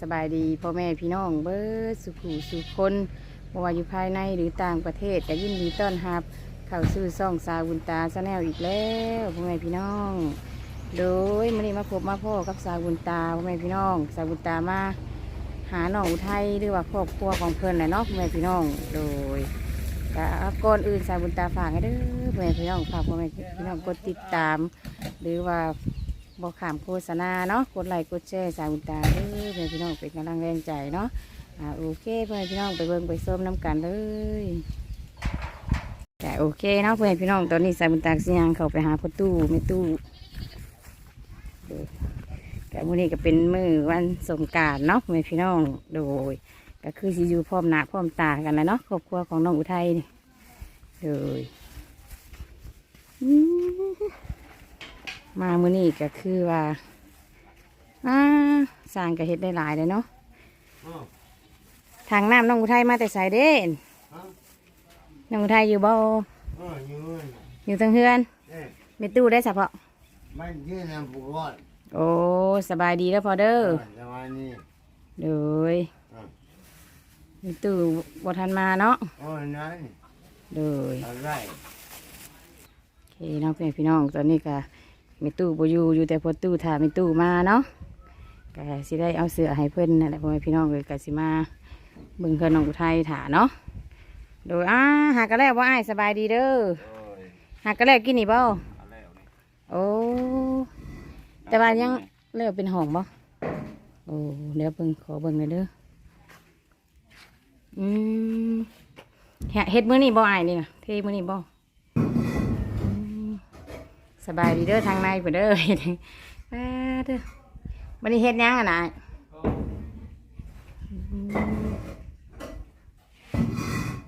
สบายดีพ่อแม่พี่น้องเบิดสุขูสุขคนบ่ว่าอยู่ภายในหรือต่างประเทศก็ยินดีต้อนรับ เข้าสู่ซ่องสาวบุญตาชาแนลอีกแล้วพ่อแม่พี่น้อง โดยมื่อนี้มาพบมาพ่อกับสาวบุญตาพ่อแม่พี่น้อง สาวบุญตามาหาหน้องอุทัยหรือว่าครอบครัวของเพื่อนแหละเนาะพ่อแม่พี่น้อง โดยก็ก่อนอื่นสาบุญตาฝากให้เด้อพ่อแม่พี่น้องฝากพ่อแม่พี่น้องกดติดตาม หรือว่า บอกขามโฆษณาเนาะกดไลค์กดแชร์สาวบุญตาเด้อพ่อแม่พี่น้องเป็นกำลังแรงใจเนาะอ่าโอเคเพื่อแม่พี่น้องไปเบิ่งไปส้มน้ำกันเลยแต่โอเคเนาะพ่อแม่พี่น้องตอนนี้สาวบุญตาสิยังเข้าไปหาพ่อตู้แม่ตู้แต่มื้อนี้ก็เป็นมือวันสงกรารเนาะแม่อนพี่น้องโดย ก็คือสิอยู่พร้อมหน้าพร้อมตากันแล้วเนาะครอบครัวของน้องอุทัยนี่โดยอืม มามื้อนี้ก็คือว่าอ่าสร้างก็เฮ็ดได้หลายเลยเนาะอ้าวทางน้ำน้องอุทัยมาแต่ไสเด่นอ้าวน้องอุทัยอยู่บ่อ้าวอยู่นู่นอยู่ทางเฮือนเอ๊ะมีตู้ได้เฉพาะมันยื่นน้ำปูรอดโอ้สบายดีแล้วพอเด้อสมัยนี้โดยอ่ามีตู้บ่ทันมาเนาะโอ้ยนั่นโดยอะไรโอเคน้องเพื่อนพี่น้องตอนนี้ก็ มีตู้บอยู่อยู่แต่พอตู้ถ่ามีตู้มาเนาะก็สิได้เอาเสือให้เพื่อนนั่นแหละพ่อแม่พี่น้องเลยก็สิมาเบิ่งเพื่อนน้องอุทัยถ่าเนาะโดยอ่าหากระแล้วว่าอ้ายสบายดีเด้อโอ้ยหากระแล้วกินนี่บ่อะไรวะเนี่ยโอ้แต่ว่ายังเลิกเป็นห้องบ่โอ้เดี๋ยวเบิ่งขอเบิ่งหน่อยเด้ออืมเฮ็ดเฮ็ดมื้อนี้บ่อ้ายนี่น่ะเทมื้อนี้บ่ สบายดีเด้อทางในเพื่นเด้อเฮ็ดให้อ่าเด้อวันนี้เฮ็ดหยังอะนาย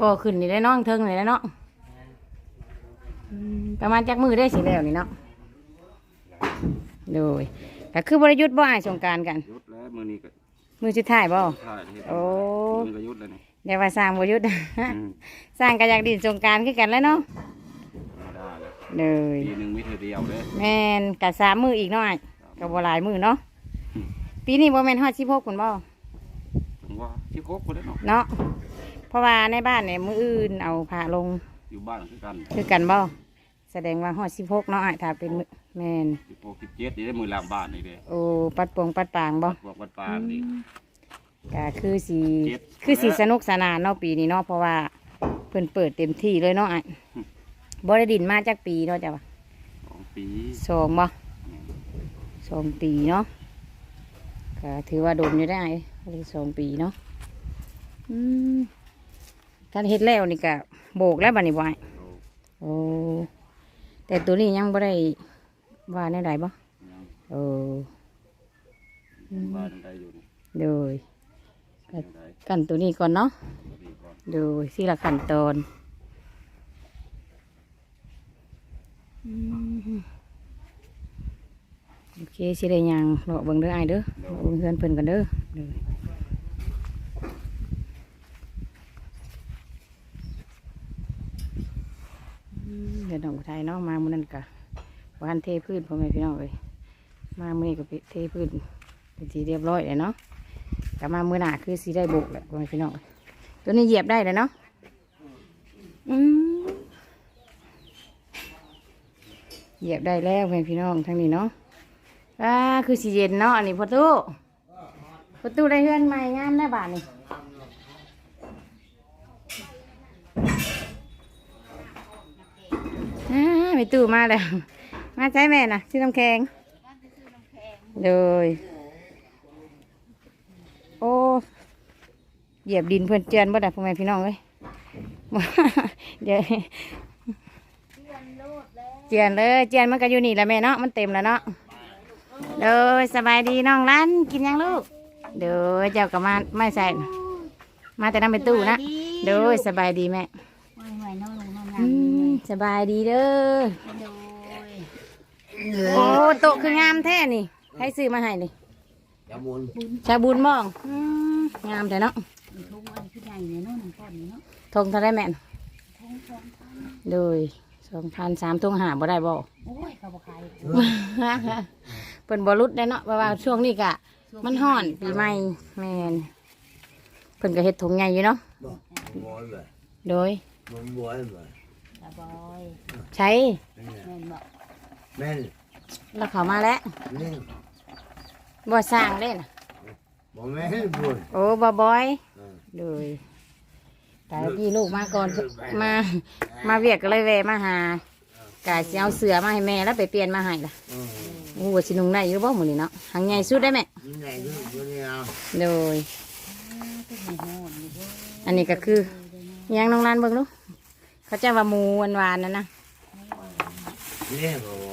ก็ขึ้นนี่ได้น้องเทิงนี่ได้เนาะอืมประมาณจักมือได้สิแล้วนี่เนาะโดยก็คือบริยุทธ์บ่อายสงกรารกัน ยุดแล้วมือนี้ก็มือสุดท้ายบ่ ถ่ายเฮ็ดโอ้ มือก็ยุดแล้วนี่เดี๋ยวว่าสร้างบริยุทธ์ อืมสร้างก็อยากดินสงกรารคือกันแล้วเนาะธรรมดา เลยเลยปีหนึ่งมีเธอเดียวเลยแม่นกัสามมืออีกหน่อยกับบ่หลายมือเนาะอืมปีนี้บ่แม่นฮอดสิบหกคนบ่ถึงว่าที่ครบคนแล้วเนาะเนาะเพราะว่าในบ้านเนี่ยมืออื่นเอาผ้าลงอยู่บ้านคือกันคือกันบ่แสดงว่าฮอดสิบหกเนาะอ้ายถ้าเป็นมื้อแม่นสิบหกสิบเจ็ดนี่ได้มือหลังบ้านนี่เลยโอ้ปัดปวงปัดปางบ่พวกวัดปานนี่ ก็คือสีเจ็ด คือสีสนุกสนานเนาะปีนี้เนาะเพราะว่าเพิ่นเปิดเต็มที่เลยเนาะอ้าย บ่ได้ดินมาจากปีเนาะจ้ะวะสองปีสองบ่สองปีเนาะก็ถือว่าโดนอยู่ได้เลยสองปีเนาะอืมการเฮ็ดแล้วนี่ก็โบกแล้วบัดนี้บ่อ้ายโอ้โอ้แต่ตัวนี้ยังบ่ได้ว่าในใดบ่ยังโอ้บ้านใดอยู่นี่โดยยังไงกันตัวนี้ก่อนเนาะดีก่อนโดยสี่ละขั้นตอนอืม โอเคสิได้ยังเลาะเบิ่งเด้ออ้เด้อเลาะเบิ่งเพื่อนเพิ่นกันเด้อเดี๋ยวน้องอุทัยเนาะมามื้อนั้นกะวานเทพื้นพ่อแม่พี่น้องเอ้ยมามื้อนี้ก็เทพื้นเป็นทีเรียบร้อยเลยเนาะกลับมามื้อหน้าคือสิได้โบกแหละพ่อแม่พี่น้องเอ้ยตัวนี้เหยียบได้เลยเนาะอืม เหยียบได้แล้วพ่อแม่พี่น้องทั้งนี้เนาะอ่าคือสีเย็นเนาะอันนี้พอตู้พอตู้ได้เฮือนใหม่งามได้บาทนี่อ่าไปตู้มาแล้ว มาใช้แม่น่ะซื้อน้ำแข็งเลยโอ้เหยียบดินเพื่อนเจือนบ่ได้พ่อแม่พี่น้องเอ้ยเดี๋ยว เจือนเลยเจือนมันก็อยู่นี่แหละแม่เนาะมันเต็มแล้วเนาะเด้อสบายดีน้องรันกินยังลูกเด้อเจ้าก็มาไม่ใส่มาแต่น้ำเป็นตู้นะเด้อสบายดีแม่ไม่ไหวน้องลงน้องอืงามมสบายดีเด้อโดยโอ้โตะคืองามแท้นี่ใครซื้อมาให้นี่จะมุนชาบุญบ้องอืมงามแต่เนาะมีทุ่งอันที่ใหญ่เนี่ยเน้องน้ำก้อนนี่เนาะทงเท่าไรแม่นทุ่งสองพันโดยส องพันสามทงหาบ่ได้บ่โอ้ยเขาบอกขายเพิ่นบ่รุดได้เนาะเพราะว่าช่วงนี้กะ มันห่อนปีใหม่แม่นเพิ่นก็เฮ็ดถุงใหญ่อยู่เนาะบ่บ่เลยโดยมันบ่เลยตาบอยใช้นี่แม่นบอกแม่นแล้วเขามาแล้วนี่บ่สร้างเด้น่ะบ่แม่นพูดโอ้บ่บอยเออโดย แต่พี่ลูกมาก่อนมามาเวียกก็เลยแวะมาหากายสิเอาเสือมาให้แม่แล้วไปเปลี่ยนมาให้ล่ะเออโอ้สินุงได้อยู่บ่มื้อนี้เนาะหังใหญ่สุดได้แม่นี่ไหนดูดูนี่เอาโดยก็มีโน่นอยู่เด้ออันนี้ก็คืออิหยังน้องนันเบิ่งดูเขาจะว่าหมูหวานๆนั่นนะนี่บ่บ่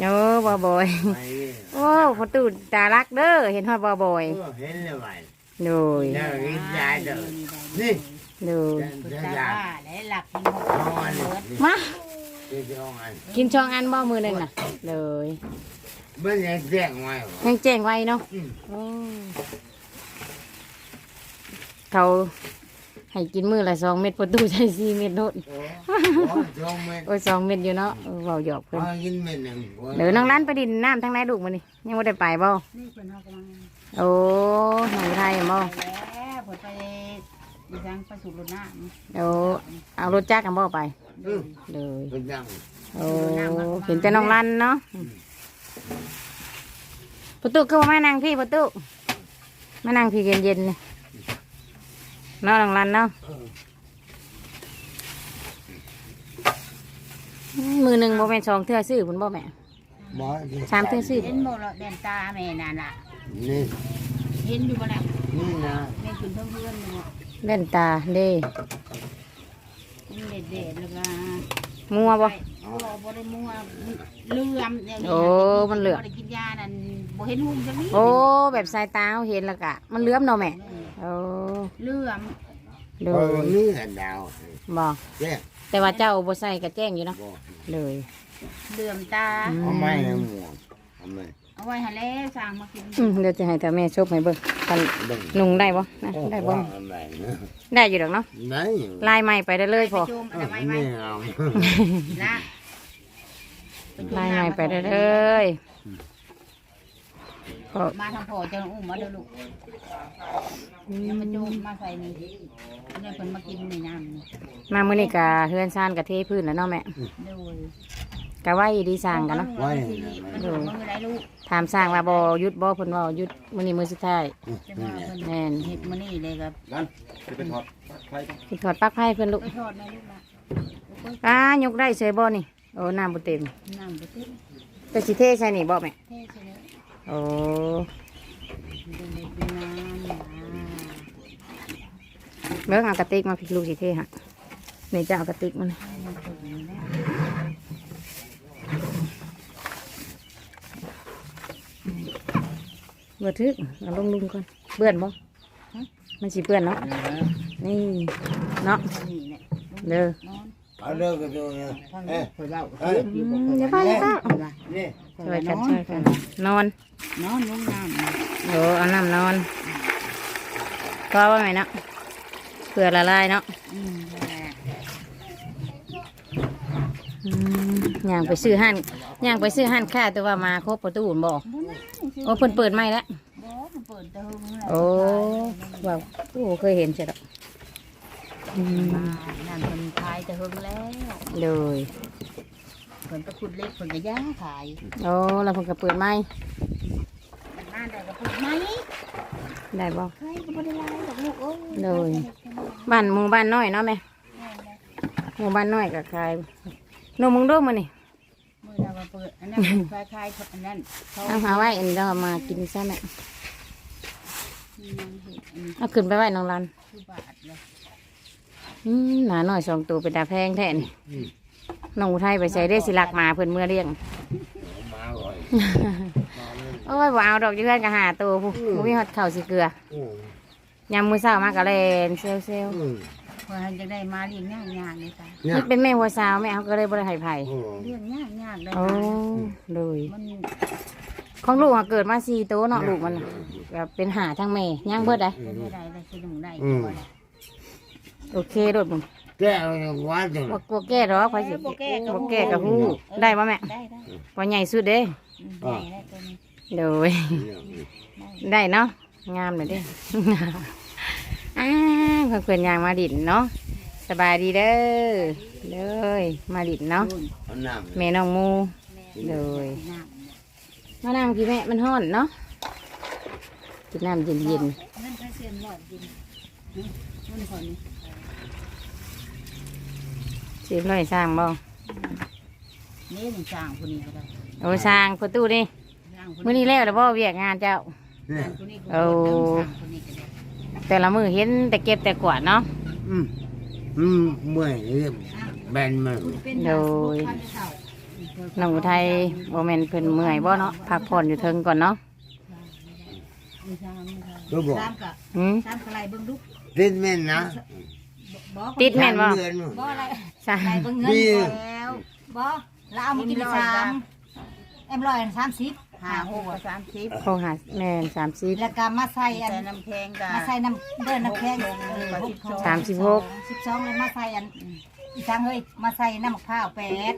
โอ้บ่บอยไปนี่โอ้พอตูตารักเด้อเห็นฮอดบ่บอยเออเห็นแล้วไปโดยน่ากินได้เด้อนี่โดยจะตาอยากว่าและหลักกินหกเอาอันนี้มา นี่จะเอาอันกินช่องอันบ่มือหนึงน่ะ เลยมันยังแจ้งไว้ยังแจ้งไว้เนาะอืมโอ้เขาให้กินมือละสองเม็ดประตูใช้สี่เม็ดโนดโอ้โหจงเม็ดโอ้ยสองเม็ดอยู่เนาะเออเบาหยอกเพิ่นเอากินเม็ดหนึ่งเดี๋ยวน้องร้านไปดินน้ำทั้งไหนลูกมันนี่ยังไม่ได้ไปบ่นี่เพิ่นเฮากำลังโอ้หนองไทยบ่ไปแล้วเพิ่นไป ดิฉันไปสู่รถน้ำโอ้เอารถจักรกันบ่ไป อืมเลย เป็นยังโอ้เห็นแต่น้องรันเนาะประตูก็มานั่งพี่ประตูมานั่งพี่เย็นๆนี่เนาะน้องรันเนาะมือหนึ่งบ่แม่นสองเทื่อซื้อคุณบ่แม่หมอสามเทื่อซื้อเห็นบ่ละแดนตาแม่นั่นน่ะนี่เห็นอยู่บ่ล่ะนี่นะแม่ขึ้นเพิ่มเพื่อนอยู่ เล่นตาเด้มันเด็ดๆแล้วก็มัวบ่บ่บ่ได้มัวเลื่อมเนี่ยโอ้มันเหลือบ่ได้กินยานั่นบ่เห็นหุ่มจังนี้โอ้แบบสายตาเขาเห็นแล้วกะ มันเหลื้อมเนาะแม่โอ้เลื่อมโดเออยนี่แหละดาวบ่แจ้งแต่ว่าเจ้าบ่ใส่กระแจ้งอยู่เนาะบอกเลยเลื่อมตาเอาไม้ให้หมวกเอาไม้ เอาไว้ให้แล้วสร้างมากินอืมเดี๋ยวจะให้แต่แม่ชบให้เบิ่งกันเบิ่งนุ่งได้บ่นะโอ้ได้บ่ ว่าเอาไม้นะได้อยู่ดอกเนาะไหนลายใหม่ไปได้เลยพอ ไปโจมเออะอไรไว้ไว้นี่เอานะลายใหม่ไปได้เลยก็มาทางพ่อจะอุ้มมาเด้อลูกยังมาโจมมาใส่นี่เนี่ยเพิ่นมากินในน้ำนี่มามื้อนี้กะเฮือนซ่านกะเทพื้นแล้วเนาะแม่โดย กะไว้ดีสร้างกันเนาะไว้มันอยู่มือได้ลูกถามสร้างว่าบ่หยุดบ่เพิ่นว่าหยุดมื้อนี้มื้อสุดท้ายจะมาเพิ่นแม่นเฮ็ดมื้อนี้เลยครับนั่นจะไปถอดไฟสิถอดปลั๊กไฟเพิ่นลูกไปทอดแม่ลูกละอ่ายกได้เฉยบ่นี่โอ้น้ำบ่เต็มน้ำบ่ติดแต่สิเทใส่นี่บ่แม่เท่ใช่ไหมโอ้เป็นเด็กเป็นน้ำนะเบิ่งเอากระติกมาพี่ลูกสิเทฮะนี่จะเอากระติกมัน มันเปิดอยู่แล้ว เบื่อทึกเอาลงลุงก่อนเปื้อนบ่มันสิเปื้อนเนาะนี่เนาะนี่แหละเด้อนอนเอาเลิกกันดูนะเอ๊ะเล่าเอ้ยอืมอย่าไปอย่าไปนี่ช่วยกันช่วยกันนอนนอนลงน้ำนะโอ้เอาน้ำนอนก็ว่าไงเนาะเผื่อละลายเนาะอืมแหละอืมย่างไปซื้อหั่นย่างไปซื้อหั่นค่าแต่ว่ามาครบประตูบ่บ่นะโอ้เพิ่นเปิดใหม่แล้ว บ่มันเปิดเติมแล้วโอ้ว้าวโอ้เคยเห็นใช่ดอกอืมมานั่นเพิ่นขายแต่เฮิงแล้วเลยเพิ่นไปขุดเล็กเพิ่นก็ย่างขายโอ้แล้วเพิ่นก็เปิดใหม่มันน่าได้ก็ขุดไหมได้บ่ ใครก็บ่ได้ลายดอกลูกเอ้ยเลย บ้านหมู่บ้านน้อยเนาะแม่หมู่บ้านน้อยก็ขายนมมึงดูมื้อนี่มือเรามาเปิดอันนั้นคล้ายคล้ายๆอันนั้นเขาเอาหาไว้อันนี้เราเอามากินซะแม่ ยังเห็ดอันนี้เอาขึ้นไปไว้น้องรันคือบาทเลยอืมหนาหน่อยสองตัวเป็นตาแพงแท้นี่น้องอุทัยไปใส่ได้สิลักมาเพิ่นเมื่อเลี้ยง มาก่อนโอ้ยบ่เอาดอกอยู่เพื่อนก็หาตัวผู้บ่มีฮอดข้าวสิเกลืออืมยามมื้อเช้ามากะเลนเซลเซลอืมเพื่อจะได้มาเลี้ยงยากยากเลยค่ะเนี่ยนี่เป็นแม่หัวสาวแม่เขาก็เลยบ่ได้ให้ไผโอ้เลี้ยงยากยากเลยโอ้ค่ะเลยมัน ของลูกอะเกิดมาสี่ตัวเนาะลูกมันน่ะแบบเป็นหาทั้งแม่ย่างเบิดได้เป็นไม่ได้เลยคือหนึ่งได้อืม โอเครถมึงแก้วยังว่าจังบ่บ่แก้หรอกไผสิโบแก้บ่แก้กับฮู้ได้บ่แม่ได้ได้บ่ใหญ่สุดเด้อืมได้ได้ตัวนี้โดย ได้เนาะงามเลยเดิอ้าวเพื่อนๆยางมาดินเนาะสบายดีเด้อเลยมาดินเนาะเอาน้ำแม่น้องมูเลย น้ มานั่งพี่แม่มันห้อนเนาะกินน้ำเย็นำเงินใช้เสียนหลอดกินเงินคนนี้ๆสิบร้อยสร้างบ่นี่หนึ่งจางคนนี้ก็ได้โอ้สร้างประตูนี่จางคนมื้อนี้แล้วหรือบ่เวียกงานเจ้าเนี่ยคนนี้ก็เอาจางคนนี้ก็ได้แต่ละมือเห็นแต่เก็บแต่กวาดเนาะอืมอืมเมื่อยเรียบแบนมันเป็นโดยพั นเท่าน้องอุทัยบ่แม่นเพิ่นเมื่อยบ่เนาะพักผ่อนอยู่เทิงก่อนเนาะมีจางมีจางก็บอกสามกับหืมสามกะไรเบิ่งลูกติดแม่นนะบ่ติดแม่นบ่ สาเดือนบ่อะไรสร้างไรเบิ่งเงินมีบ่แล้วบ่แล้วเอามากินสามเอ็มร้อยสามสิบห้าหกสามสิบโคหาแม่นสามสิบ แล้วก็มาใส่อันใส่น้ำแข็งกันมาใส่น้ำเดินน้ำแข็งสามสิบหก สิบสองแล้วมาใส่อัน อีจังเฮ้ยมาใส่น้ำมะพร้าวแปด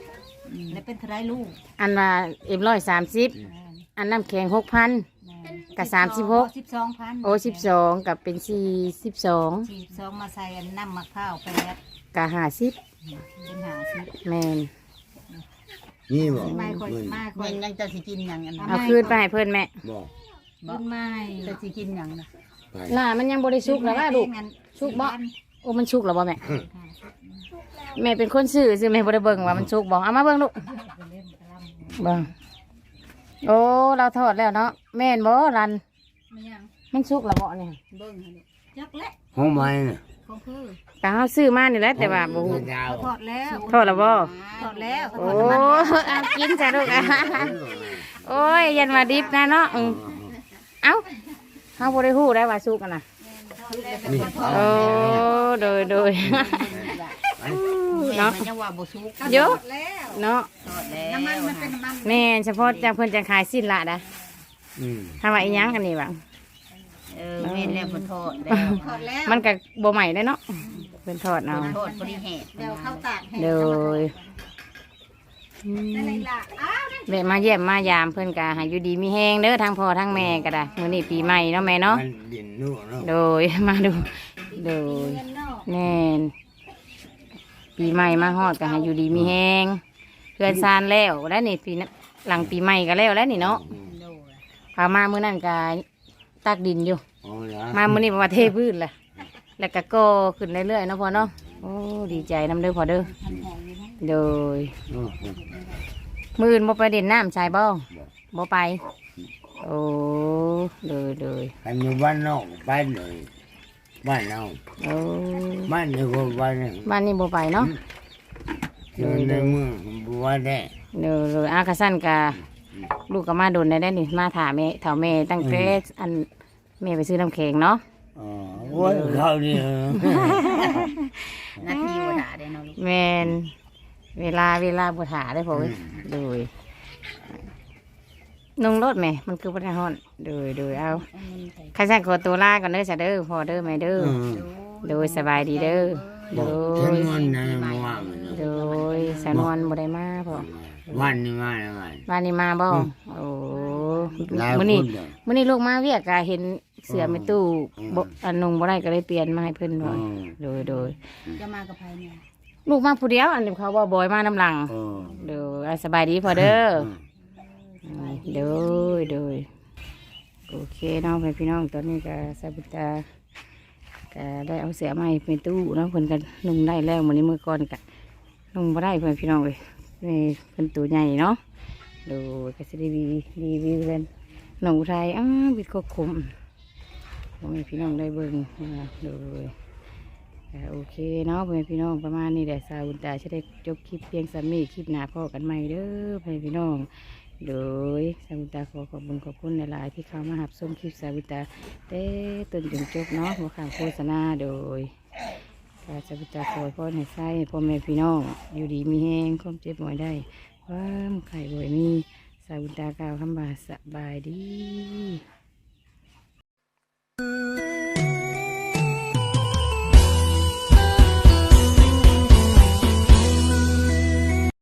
แล้วเป็นเท่าไรลูกอันว่าเอ็มร้อยสามสิบอันน้ำแข็งหกพันกับสามสิบหกสิบสองพันโอ้สิบสองกับเป็นสี่สิบสองสิบสองมาใส่อันน้ำมะพร้าวแปดกับห้าสิบเป็นหาสิบแมนนี่บอกไม่ค่อยเงินมาค่มัอยนยังจะสิกินหยังอันนั้นเอาคืนไปให้เพื่อนแม่บอกบุญไม่จะสิกินหยังนะไปล่ามันยังบริสุกแล้วว่าลูกสุกบ่โอ้มันชุกแล้วบ่แม่ แม่เป็นคนซื้อซื้อแม่บ่ได้เบิ่งว่ามันชุกบ่เอามาเบิ่งลูกเบิ่งโอ้เราทอดแล้วเนาะแม่นบ่รันไม่ยังมันชุกแล้วบ่เนี่ยเบิ้งให้ลูกจักและห้องไม้น่ะของคือแต่เฮาซื้อมานี่แหละแต่ว่าบ่ฮู้ดาวทอดแล้วทอดแล้วบ่ทอดแล้วโอ้เอากินจ้ะลูกอะโอ้ยยันว่าดิบนะเนาะอืมเอ้าเฮาบ่ได้ฮู้ได้ว่าสุกอะนะนี่โอ้โดยโดย เนาะ มันยังว่าบ่สุกเยอะ แล้วเนาะทอดแล้วน้ำมันมันเป็นน้ำมันแม่นเฉพาะจากเพิ่นจะขายสิ้นละนะอืมทำว่าอีหยังอันนี้บังเออแม่นแล้วบ่ทอดแล้วทอดแล้วมันก็บ่ใหม่ได้เนาะเพิ่นทอดเอาทอดบ่ได้แห้งเดี๋ยวเข้าตากให้โดยอืนั่นมเลยล่ะอ้าวนั่นแวะมาเยี่ยมมายามเพิ่นก็ให้อยู่ดีมีแฮงเด้อทั้งพ่อทั้งแม่ก็ได้มื้อนี้ปีใหม่เนาะแม่เนาะมันดินนู่นเนาะโดยมาดูโดยเงินนอกแน่น ปีใหม่มาฮอดก็ให้อยู่ดีมีแฮงเพื่อนซานแล้วแล้วนี่ปีหน้าหลังปีใหม่ก็แล้วแล้วนี่เนาะโดยพามามื้อนั้นก็ตักดินอยู่ โอ้ยมามื้อนี้มาเทพื้นแหละแล้วก็ก่อขึ้นเรื่อยๆเนาะพ่อเนาะโอ้ดีใจนำเด้อพ่อเด้อพันหออยู่นะโดยโอ้โหมื้ออื่นบ่ไปเด่นน้ำชายบ่บ่ไป โอ้โดยโดยกันอยู่บ้านนอกบ้านเลย บ้านเราโอ้บ้านนี่ก็บ้านนี่บ้านนี้บ่ไปเนาะอยู่ในเมืองบัวได้โดยโดยอากาสั้นกะลูกก็มาโดนได้ได้นี่มาถามแม่ถามแม่ตั้งแต่อันแม่ไปซื้อน้ำแข็งเนาะอ๋อโอ้ยเขานี่เออนาทีบ่ได้เด้เนาะลูกแมนเวลาเวลาบวถาได้พอเว้ยโดย นุ่งรถแม่มันคือพัฒนฮ้อนโดยโดยเอาข้าสั่งขอตัวลาก่อนเด้อจ้ะเด้อพอเด้อแม่เด้อเออโดยสบายดีเด้อโดฉันยวันนะมาว่ามันเนอะโดยสนวนบ่ได้มาพอวันนี้มาแล้วมันวันนี้มาบ่อืมโอ้หลายมื้อคนี้นเลยมื่อนี้ลูกมาเวียกกะเห็นเสือในตู้อืมบอันนงบ่ได้ก็เลยเปลี่ยนมาให้เพิ่นเอบ่อยอโดยโดยจะมากับใครเนี่ยลูกมาผู้เดียวอันนี้เขาว่าบอยมาน้ำหลัง เออโดยอะสบายดีพอเด้อเออ โดยโดยโอเคน้องพี่น้องตอนนี้ก็สบุตาก็ได้เอาเสือมาให้เป็นตู้เนาะเพิ่นก็นุ่งได้แล้วมื้อนี้มื้อก่อนก็นุ่งบ่ได้เพิ่นพี่น้องเลยนี่เพิ่นตัวใหญ่เนาะดยก็สิได้รีรีวิวเพิ่นน้องอุทัยอ้าบิดควบคุมพ่อแม่พี่น้องได้เบิ่งนดยอ่าโอเคเนาะพ่อแม่พี่น้องประมาณนี้แหละสาวบุญตาจะได้จบคลิปเพียงสามีคลิปหน้าพ่อกันใหม่เด้อพ่อแม่พี่น้อง โดยสาวบุญตาขอขอบคุณขอบคุณหลายที่เข้ามาหับชมคลิปสาวบุญตาเต้ต้นจนจบเนาะหัวข่าวโฆษณาโดยกาสาวบุญตาขอพ่อให้ใส่พ่อแม่พี่น้องอยู่ดีมีแห้งความเจ็บหมอยได้ความไข่บ่อยมีสาวบุญตากล่าวคำบาสบายดี